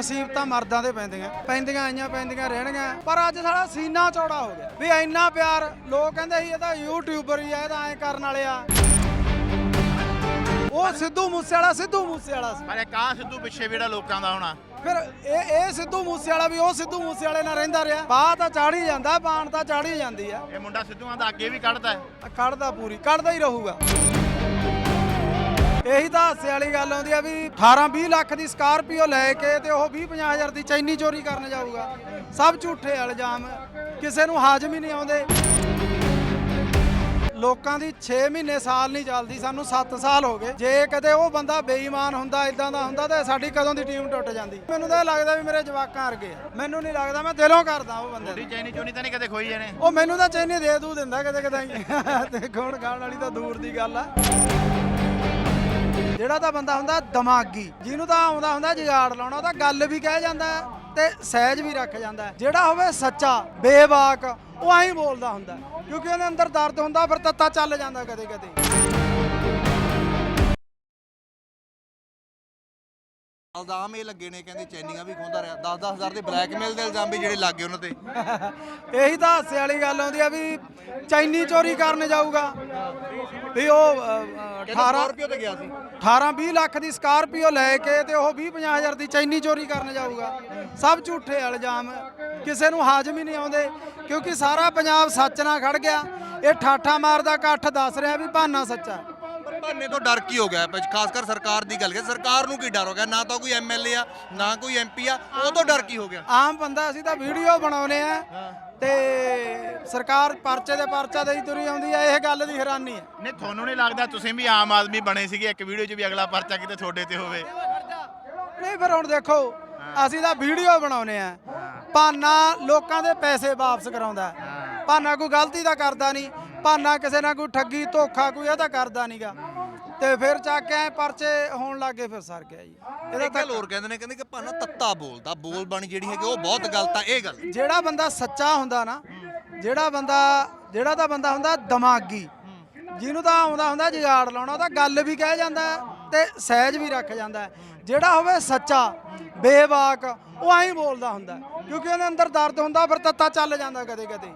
ਮੁਸੀਬਤਾਂ ਮਰਦਾਂ ਦੇ ਪੈਂਦੀਆਂ ਪੈਂਦੀਆਂ ਆਈਆਂ ਪੈਂਦੀਆਂ ਰਹਿਣਗੀਆਂ। ਪਰ ਅੱਜ ਸਾਡਾ ਸੀਨਾ ਚੌੜਾ ਹੋ ਗਿਆ। ਵੀ ਇੰਨਾ ਪਿਆਰ ਲੋਕ ਕਹਿੰਦੇ ਸੀ ਇਹ ਤਾਂ ਯੂਟਿਊਬਰ ਹੀ ਆ ਇਹ ਤਾਂ ਐ ਕਰਨ ਵਾਲੇ ਆ। ਉਹ ਸਿੱਧੂ ਮੂਸੇ ਵਾਲਾ ਸਿੱਧੂ ਮੂਸੇ ਵਾਲਾ ਸੀ। ਪਰ ਇਹ ਕਾਂ ਸਿੱਧੂ ਪਿੱਛੇ ਵੀ ਜਿਹੜਾ ਲੋਕਾਂ ਦਾ ਹੋਣਾ। ਫਿਰ ਇਹ ਇਹ ਸਿੱਧੂ ਮੂਸੇ ਵਾਲਾ ਵੀ ਉਹ ਸਿੱਧੂ ਮੂਸੇ ਵਾਲੇ ਨਾਲ ਰਹਿੰਦਾ ਰਿਹਾ। ਬਾਹ ਤਾਂ ਚਾੜੀ ਜਾਂਦਾ ਬਾਣ ਤਾਂ ਚਾੜੀ ਜਾਂਦੀ ਆ। ਇਹ ਮੁੰਡਾ ਸਿੱਧੂਆਂ ਦਾ ਅੱਗੇ ਵੀ ਕੱਢਦਾ ਹੈ। ਕੱਢਦਾ ਪੂਰੀ ਕੱਢਦਾ ਹੀ ਰਹੂਗਾ। ਇਹੀ ਤਾਂ ਹਾਸੇ ਵਾਲੀ ਗੱਲ ਆਉਂਦੀ ਆ ਵੀ 18 20 ਲੱਖ ਦੀ ਸਕਾਰਪੀਓ ਲੈ ਕੇ ਤੇ ਉਹ 20 50 ਹਜ਼ਾਰ ਦੀ ਚੈਨੀ ਚੋਰੀ ਕਰਨ ਜਾਊਗਾ। ਸਭ ਝੂਠੇ ਇਲਜ਼ਾਮ ਕਿਸੇ ਨੂੰ ਹਾਜ਼ਮ ਹੀ ਨਹੀਂ ਆਉਂਦੇ। ਲੋਕਾਂ ਦੀ 6 ਮਹੀਨੇ ਸਾਲ ਨਹੀਂ ਚੱਲਦੀ ਸਾਨੂੰ 7 ਸਾਲ ਹੋ ਗਏ। ਜੇ ਕਦੇ ਉਹ ਬੰਦਾ ਬੇਈਮਾਨ ਹੁੰਦਾ ਇਦਾਂ ਦਾ ਹੁੰਦਾ ਤਾਂ ਸਾਡੀ ਕਦੋਂ ਦੀ ਟੀਮ ਟੁੱਟ ਜਾਂਦੀ? ਮੈਨੂੰ ਤਾਂ ਲੱਗਦਾ ਵੀ ਮੇਰੇ ਜਵਾਕਾਂ ਵਰਗੇ ਮੈਨੂੰ ਨਹੀਂ ਲੱਗਦਾ ਮੈਂ ਦਿਲੋਂ ਕਰਦਾ ਉਹ ਬੰਦੇ ਨੂੰ। ਚੈਨੀ ਚੋਨੀ ਤਾਂ ਨਹੀਂ ਕਦੇ ਖੋਈ ਇਹਨੇ? ਉਹ ਮੈਨੂੰ ਤਾਂ ਚੈਨੀ ਦੇ ਦੂ ਦਿੰਦਾ ਕਦੇ ਕਦੇ ਤੇ ਖੋਣ ਖਾਣ ਵਾਲੀ ਤਾਂ ਦੂਰ ਦੀ ਗੱਲ ਆ। ਜਿਹੜਾ ਤਾਂ ਬੰਦਾ ਹੁੰਦਾ ਦਿਮਾਗੀ ਜਿਹਨੂੰ ਤਾਂ ਆਉਂਦਾ ਹੁੰਦਾ ਜਿਗਾੜ ਲਾਉਣਾ ਉਹ ਤਾਂ ਗੱਲ ਵੀ ਕਹਿ ਜਾਂਦਾ ਤੇ ਸਹਿਜ ਵੀ ਰੱਖ ਜਾਂਦਾ। ਜਿਹੜਾ ਹੋਵੇ ਸੱਚਾ ਬੇਵਾਕ ਉਹ ਐਂ ਬੋਲਦਾ ਹੁੰਦਾ। ਕਿਉਂਕਿ ਉਹਦੇ ਅੰਦਰ ਦਰਦ ਹੁੰਦਾ ਫਿਰ ਤੱਤਾ ਚੱਲ ਜਾਂਦਾ ਕਦੇ ਕਦੇ ਇਲਜ਼ਾਮ ਇਹ ਲੱਗੇ ਨੇ ਕਹਿੰਦੇ ਚੈਨੀਆਂ ਵੀ ਖੋਂਦਾ ਰਿਹਾ 10 ਹਜ਼ਾਰ ਦੇ ਬਲੈਕਮੇਲ ਦੇ ਇਲਜ਼ਾਮ ਵੀ ਜਿਹੜੇ ਲੱਗੇ ਉਹਨਾਂ ਤੇ ਇਹੀ ਤਾਂ ਹਾਸੇ ਵਾਲੀ ਗੱਲ ਆਉਂਦੀ ਆ ਵੀ ਚੈਨੀ ਚੋਰੀ ਕਰਨ ਜਾਊਗਾ ਵੀ ਉਹ ਅ, ਅ, 18 ਸਕਾਰਪੀਓ ਤੇ ਗਿਆ ਸੀ। 18 20 ਲੱਖ ਦੀ ਸਕਾਰਪੀਓ ਲੈ ਕੇ ਤੇ ਉਹ 20 50 ਹਜ਼ਾਰ ਦੀ ਚੈਨੀ ਚੋਰੀ ਕਰਨ ਜਾਊਗਾ। ਸਭ ਝੂਠੇ ਇਲਜ਼ਾਮ। ਕਿਸੇ ਨੂੰ ਹਾਜ਼ਮ ਹੀ ਨਹੀਂ ਆਉਂਦੇ ਕਿਉਂਕਿ ਸਾਰਾ ਪੰਜਾਬ ਸੱਚ ਨਾਲ ਖੜ ਗਿਆ। ਇਹ ਠਾਠਾ ਮਾਰਦਾ ਇਕੱਠ ਦੱਸ ਰਿਹਾ ਵੀ ਭਾਨਾ ਸੱਚਾ। ਭਾਨੇ ਤੋਂ ਡਰ ਕੀ ਹੋ ਗਿਆ? ਹੈ? ਖਾਸ ਕਰ ਸਰਕਾਰ ਦੀ ਗੱਲ ਕਰ ਸਰਕਾਰ ਨੂੰ ਕੀ ਡਰ ਹੋ ਗਿਆ? ਨਾ ਤਾਂ ਕੋਈ ਐਮਐਲਏ ਆ ਨਾ ਕੋਈ ਐਮਪੀ ਆ ਉਹ ਤੋਂ ਡਰ ਕੀ ਹੋ ਗਿਆ? ਆਮ ਬੰਦਾ ਅਸੀਂ ਤਾਂ ਵੀਡੀਓ ਬਣਾਉਨੇ ਆ ਤੇ ਸਰਕਾਰ ਪਰਚੇ ਦੇ ਪਰਚਾ ਦੇਈ ਤੁਰੀ ਆਉਂਦੀ ਆ ਇਹ ਗੱਲ ਦੀ ਹੈਰਾਨੀ ਹੈ ਨਹੀਂ ਤੁਹਾਨੂੰ ਨਹੀਂ ਲੱਗਦਾ ਤੁਸੀਂ ਵੀ ਆਮ ਆਦਮੀ ਬਣੇ ਸੀਗੇ ਇੱਕ ਵੀਡੀਓ 'ਚ ਵੀ ਅਗਲਾ ਪਰਚਾ ਕਿਤੇ ਤੁਹਾਡੇ ਤੇ ਹੋਵੇ? ਨਹੀਂ ਫਿਰ ਹੁਣ ਦੇਖੋ ਅਸੀਂ ਤਾਂ ਵੀਡੀਓ ਬਣਾਉਨੇ ਆ। ਭਾਨਾ ਲੋਕਾਂ ਦੇ ਪੈਸੇ ਵਾਪਸ ਕਰਾਉਂਦਾ। ਭਾਨਾ ਕੋਈ ਗਲਤੀ ਤਾਂ ਕਰਦਾ ਨਹੀਂ। ਭਾਨਾ ਕਿਸੇ ਨਾਲ ਕੋਈ ਠੱਗੀ ਧੋਖਾ ਕੋਈ ਇਹ ਤਾਂ ਕਰਦਾ ਨਹੀਂਗਾ ਤੇ ਫਿਰ ਚੱਕ ਕੇ ਐਂ ਪਰਚੇ ਹੋਣ ਲੱਗੇ ਫਿਰ ਸਰ ਗਿਆ ਜੀ ਇਹਦਾ ਗੱਲ ਹੋਰ ਕਹਿੰਦੇ ਨੇ ਕਹਿੰਦੇ ਕਿ ਭਾਨਾ ਤੱਤਾ ਬੋਲਦਾ ਬੋਲ ਬਾਣੀ ਜਿਹੜੀ ਹੈਗੀ ਉਹ ਬਹੁਤ ਗਲਤ ਆ ਇਹ ਗੱਲ ਜਿਹੜਾ ਬੰਦਾ ਸੱਚਾ ਹੁੰਦਾ ਨਾ ਜਿਹੜਾ ਬੰਦਾ ਜਿਹੜਾ ਤਾਂ ਬੰਦਾ ਹੁੰਦਾ ਦਿਮਾਗੀ ਜਿਹਨੂੰ ਤਾਂ ਆਉਂਦਾ ਹੁੰਦਾ ਜਿਗਾੜ ਲਾਉਣਾ ਉਹ ਤਾਂ ਗੱਲ ਵੀ ਕਹਿ ਜਾਂਦਾ ਤੇ ਸਹਿਜ ਵੀ ਰੱਖ ਜਾਂਦਾ। ਜਿਹੜਾ ਹੋਵੇ ਸੱਚਾ ਬੇਵਾਕ ਉਹ ਐਂ ਬੋਲਦਾ ਹੁੰਦਾ। ਕਿਉਂਕਿ ਉਹਦੇ ਅੰਦਰ ਦਰਦ ਹੁੰਦਾ ਫਿਰ ਤੱਤਾ ਚੱਲ ਜਾਂਦਾ ਕਦੇ ਕਦੇ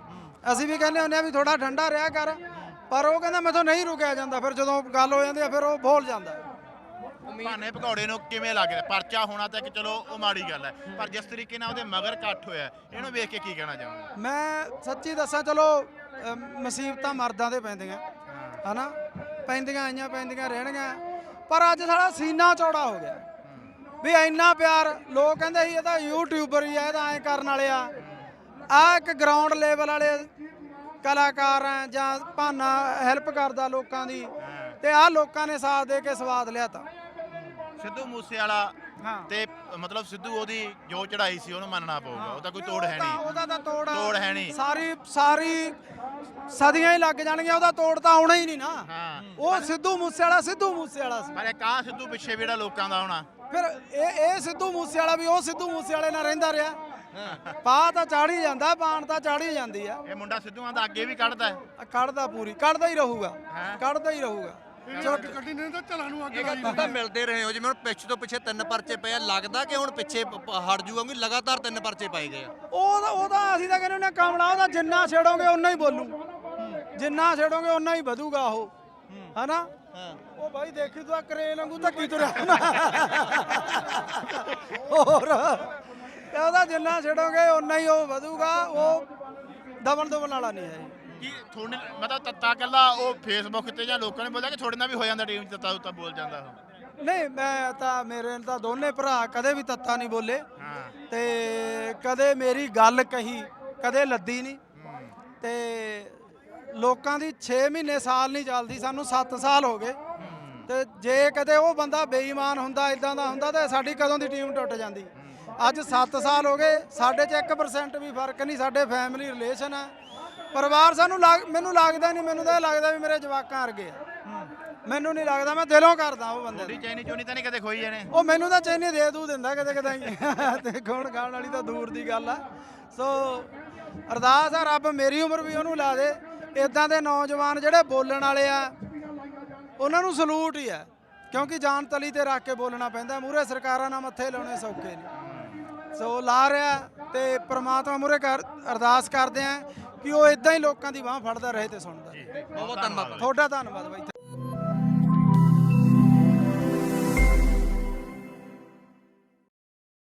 ਅਸੀਂ ਵੀ ਕਹਿੰਦੇ ਹੁੰਦੇ ਆ ਵੀ ਥੋੜਾ ਠੰਡਾ ਰਿਹਾ ਕਰ ਪਰ ਉਹ ਕਹਿੰਦਾ ਮੈਥੋਂ ਨਹੀਂ ਰੁਕਿਆ ਜਾਂਦਾ ਫਿਰ ਜਦੋਂ ਗੱਲ ਹੋ ਜਾਂਦੀ ਆ ਫਿਰ ਉਹ ਬੋਲ ਜਾਂਦਾ। ਭਾਨੇ ਭਗੌੜੇ ਨੂੰ ਕਿਵੇਂ ਲੱਗ ਰਿਹਾ? ਪਰਚਾ ਹੋਣਾ ਤਾਂ ਇੱਕ ਚਲੋ ਉਹ ਮਾੜੀ ਗੱਲ ਹੈ ਪਰ ਜਿਸ ਤਰੀਕੇ ਨਾਲ ਉਹਦੇ ਮਗਰ ਇਕੱਠ ਹੋਇਆ ਇਹਨੂੰ ਵੇਖ ਕੇ ਕੀ ਕਹਿਣਾ ਚਾਹੁੰਦੇ ਮੈਂ ਸੱਚੀ ਦੱਸਾਂ ਚਲੋ ਅਮ, ਮੁਸੀਬਤਾਂ ਮਰਦਾਂ ਦੇ ਪੈਂਦੀਆਂ ਹਨਾ? ਪੈਂਦੀਆਂ ਆਈਆਂ ਪੈਂਦੀਆਂ ਰਹਿਣਗੀਆਂ ਪਰ ਅੱਜ ਸਾਡਾ ਸੀਨਾ ਚੌੜਾ ਹੋ ਗਿਆ। ਵੀ ਇੰਨਾ ਪਿਆਰ ਲੋਕ ਕਹਿੰਦੇ ਸੀ ਇਹ ਤਾਂ ਯੂਟਿਊਬਰ ਹੀ ਆ ਇਹ ਤਾਂ ਐਂ ਕਰਨ ਵਾਲੇ ਆ। ਆ ਇੱਕ ਗਰਾਊਂਡ ਲੈਵਲ ਵਾਲੇ ਕਲਾਕਾਰ ਆ ਜਾਂ ਭਾਨਾ ਹੈਲਪ ਕਰਦਾ ਲੋਕਾਂ ਦੀ ਤੇ ਆ ਲੋਕਾਂ ਨੇ ਸਾਥ ਦੇ ਕੇ ਸਵਾਦ ਲਿਆ ਤਾਂ। ਸਿੱਧੂ ਮੂਸੇ ਵਾਲਾ ਹਾਂ। ਤੇ ਮਤਲਬ ਸਿੱਧੂ ਉਹਦੀ ਜੋ ਚੜਾਈ ਸੀ ਉਹਨੂੰ ਮੰਨਣਾ ਪਊਗਾ ਉਹਦਾ ਕੋਈ ਤੋੜ ਹੈ ਨਹੀਂ। ਉਹਦਾ ਤਾਂ ਤੋੜ ਤੋੜ ਹੈ ਨਹੀਂ। ਸਾਰੀ ਸਾਰੀ ਸਦੀਆਂ ਹੀ ਲੱਗ ਜਾਣਗੀਆਂ ਉਹਦਾ ਤੋੜ ਤਾਂ ਆਉਣਾ ਹੀ ਨਹੀਂ ਨਾ। ਹਾਂ। ਉਹ ਸਿੱਧੂ ਮੂਸੇ ਵਾਲਾ ਸਿੱਧੂ ਮੂਸੇ ਵਾਲਾ ਸੀ। ਪਰ ਇਹ ਕਾਂ ਸਿੱਧੂ ਪਿੱਛੇ ਵੀ ਜਿਹੜਾ ਲੋਕਾਂ ਦਾ ਹੋਣਾ। ਫਿਰ ਇਹ ਇਹ ਸਿੱਧੂ ਮੂਸੇ ਵਾਲਾ ਵੀ ਉਹ ਸਿੱਧੂ ਮੂਸੇ ਵਾਲੇ ਨਾਲ ਰਹਿੰਦਾ ਰਿਹਾ। ਪਾ ਤਾਂ ਚਾੜੀ ਜਾਂਦਾ ਬਾਣ ਤਾਂ ਚਾੜੀ ਜਾਂਦੀ ਆ। ਇਹ ਮੁੰਡਾ ਸਿੱਧੂਆਂ ਦਾ ਅੱਗੇ ਵੀ ਕੱਢਦਾ ਹੈ। ਕੱਢਦਾ ਪੂਰੀ ਕੱਢਦਾ ਹੀ ਰਹੂਗਾ? ਕੱਢਦਾ ਹੀ ਰਹੂਗਾ। ਇਹ ਤਾਂ ਮਿਲਦੇ ਰਹੇ ਹੋ ਜਿਵੇਂ ਹੁਣ ਪਿੱਛ ਤੋਂ ਪਿੱਛੇ ਤਿੰਨ ਪਰਚੇ ਪਏ ਆ ਲੱਗਦਾ ਕਿ ਹੁਣ ਪਿੱਛੇ ਪ- ਪ- ਹਟ ਜੂਗਾ ਕਿ ਲਗਾਤਾਰ ਤਿੰਨ ਪਰਚੇ ਪਾਏ ਗਏ ਆ। ਉਹਦਾ ਉਹਦਾ ਅਸੀਂ ਤਾਂ ਕਹਿੰਦੇ ਨੇ ਕਮਲਾ ਉਹਦਾ ਜਿੰਨਾ ਛੇੜੋਗੇ ਉਨਾ ਹੀ ਬੋਲੂ। ਜਿੰਨਾ ਛੇੜੋਗੇ ਉਨਾ ਹੀ ਵਧੂਗਾ ਉਹ। ਹਨਾ? ਉਹ ਭਾਈ ਦੇਖੀ ਤੂੰ ਆ ਕਰੇਨ ਵਾਂਗੂ ਧੱਕੀ ਤੁਰਿਆ। ਹੋਰ। ਇਹ ਉਹਦਾ ਜਿੰਨਾ ਛੇੜੋਗੇ ਉਨਾ ਹੀ ਉਹ ਵਧੂਗਾ। ਉਹ ਦਬਣ ਦਬਣ ਵਾਲਾ ਨਹੀਂ ਹੈ ਜੀ। ਕੀ ਤੁਹਾਡੇ ਮਤਲਬ ਤੱਤਾ ਕੱਲਾ ਉਹ ਫੇਸਬੁੱਕ ਤੇ ਜਾਂ ਲੋਕਾਂ ਨੇ ਬੋਲਿਆ ਕਿ ਤੁਹਾਡੇ ਨਾਲ ਵੀ ਹੋ ਜਾਂਦਾ ਟੀਮ ਤੱਤਾ ਉੱਤਾ ਬੋਲ ਜਾਂਦਾ ਉਹ? ਨਹੀਂ ਮੈਂ ਤਾਂ ਮੇਰੇ ਤਾਂ ਦੋਨੇ ਭਰਾ ਕਦੇ ਵੀ ਤੱਤਾ ਨਹੀਂ ਬੋਲੇ। ਹਾਂ। ਤੇ ਕਦੇ ਮੇਰੀ ਗੱਲ ਕਹੀ ਕਦੇ ਲੱਦੀ ਨਹੀਂ। ਤੇ ਲੋਕਾਂ ਦੀ 6 ਮਹੀਨੇ ਸਾਲ ਨਹੀਂ ਚੱਲਦੀ ਸਾਨੂੰ 7 ਸਾਲ ਹੋ ਗਏ। ਤੇ ਜੇ ਕਦੇ ਉਹ ਬੰਦਾ ਬੇਈਮਾਨ ਹੁੰਦਾ ਇਦਾਂ ਦਾ ਹੁੰਦਾ ਤੇ ਸਾਡੀ ਕਦੋਂ ਦੀ ਟੀਮ ਟੁੱਟ ਜਾਂਦੀ? ਅੱਜ 7 ਸਾਲ ਹੋ ਗਏ ਸਾਡੇ 'ਚ 1% ਵੀ ਫ਼ਰਕ ਨਹੀਂ ਸਾਡੇ ਫੈਮਿਲੀ ਰਿਲੇਸ਼ਨ ਹੈ ਪਰਿਵਾਰ ਸਾਨੂੰ ਮੈਨੂੰ ਲੱਗਦਾ ਨਹੀਂ ਮੈਨੂੰ ਤਾਂ ਲੱਗਦਾ ਵੀ ਮੇਰੇ ਜਵਾਕਾਂ ਵਰਗੇ ਆ। ਮੈਨੂੰ ਨਹੀਂ ਲੱਗਦਾ ਮੈਂ ਦਿਲੋਂ ਕਰਦਾ ਉਹ ਬੰਦੇ ਨੂੰ। ਚੈਨੀ ਚੋਨੀ ਤਾਂ ਨਹੀਂ ਕਦੇ ਖੋਈ ਇਹਨੇ? ਉਹ ਮੈਨੂੰ ਤਾਂ ਚੈਨੀ ਦੇ ਦੂ ਦਿੰਦਾ ਕਦੇ ਕਦੇ ਤੇ ਖੋਣ ਖਾਣ ਵਾਲੀ ਤਾਂ ਦੂਰ ਦੀ ਗੱਲ ਆ। ਸੋ ਅਰਦਾਸ ਆ ਰੱਬ ਮੇਰੀ ਉਮਰ ਵੀ ਉਹਨੂੰ ਲਾ ਦੇ। ਇਦਾਂ ਦੇ ਨੌਜਵਾਨ ਜਿਹੜੇ ਬੋਲਣ ਵਾਲੇ ਆ ਉਹਨਾਂ ਨੂੰ ਸਲੂਟ ਹੀ ਆ। ਕਿਉਂਕਿ ਜਾਨ ਤਲੀ ਤੇ ਰੱਖ ਕੇ ਬੋਲਣਾ ਪੈਂਦਾ ਮੂਰੇ ਸਰਕਾਰਾਂ ਨਾਲ ਮੱਥੇ ਲਾਉਣੇ ਸੌਖੇ ਨੇ। ਸੋ ਲਾ ਰਿਹਾ ਤੇ ਪ੍ਰਮਾਤਮਾ ਮੁਰੇ ਕਰ ਅਰਦਾਸ ਕਰਦੇ ਆ ਕਿ ਉਹ ਇਦਾਂ ਹੀ ਲੋਕਾਂ ਦੀ ਬਾਹ ਫੜਦਾ ਰਹੇ ਤੇ ਸੁਣਦਾ। ਬਹੁਤ ਬਹੁਤ ਧੰਨਵਾਦ। ਤੁਹਾਡਾ ਧੰਨਵਾਦ ਬਾਈ।